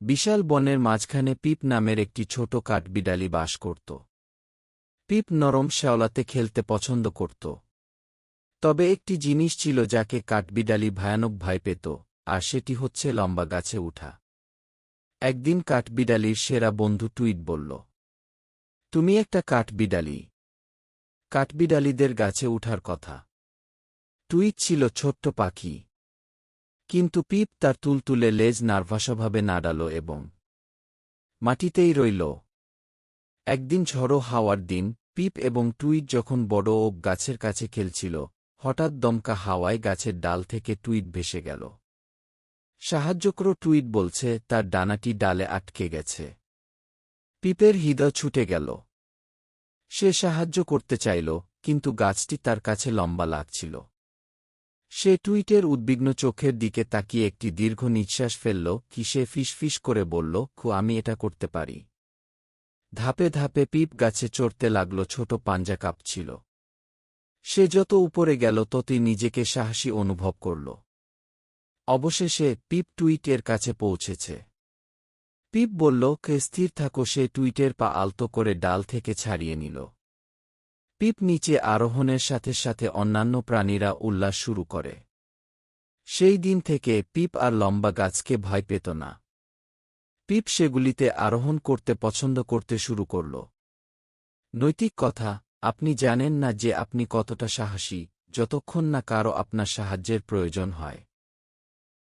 বিশাল বনের মাঝখানে পিপ নামের একটি ছোট কাঠবিড়ালি বাস করত। পিপ নরম শ্যাওলাতে খেলতে পছন্দ করত। তবে একটি জিনিস ছিল যাকে কাঠবিড়ালি ভয়ানক ভয় পেত, আর সেটি হচ্ছে লম্বা গাছে উঠা। একদিন কাঠবিড়ালির সেরা বন্ধু টুইট বলল, তুমি একটা কাঠবিড়ালি। কাঠবিড়ালিদের গাছে উঠার কথা। টুইট ছিল ছোট্ট পাখি। কিন্তু পিপ তার তুলতুলে লেজ নার্ভাসভাবে নাড়াল এবং মাটিতেই রইল। একদিন ঝড়ো হাওয়ার দিন, পিপ এবং টুইট যখন বড় ওক গাছের কাছে খেলছিল, হঠাৎ দমকা হাওয়ায় গাছের ডাল থেকে টুইট ভেসে গেল। সাহায্য করো টুইট বলছে, তার ডানাটি ডালে আটকে গেছে। পিপের হৃদয় ছুটে গেল। সে সাহায্য করতে চাইল, কিন্তু গাছটি তার কাছে লম্বা লাগছিল। সে টুইটের উদ্বিগ্ন চোখের দিকে তাকিয়ে একটি দীর্ঘ নিঃশ্বাস ফেলল, কি সে ফিসফিস করে বলল, খু, আমি এটা করতে পারি। ধাপে ধাপে পিপ গাছে চড়তে লাগল, ছোট পাঞ্জা কাঁপছিল। সে যত উপরে গেল, ততই নিজেকে সাহসী অনুভব করল। অবশেষে পিপ টুইটের কাছে পৌঁছেছে। পিপ বলল, কে, স্থির থাকো। সে টুইটের পা আলতো করে ডাল থেকে ছাড়িয়ে নিল। পিপ নিচে আরোহণের সাথে সাথে অন্যান্য প্রাণীরা উল্লাস শুরু করে। সেই দিন থেকে পিপ আর লম্বা গাছকে ভয় পেত না। পিপ সেগুলিতে আরোহণ করতে পছন্দ করতে শুরু করল। নৈতিক কথা, আপনি জানেন না যে আপনি কতটা সাহসী, যতক্ষণ না কারও আপনার সাহায্যের প্রয়োজন হয়।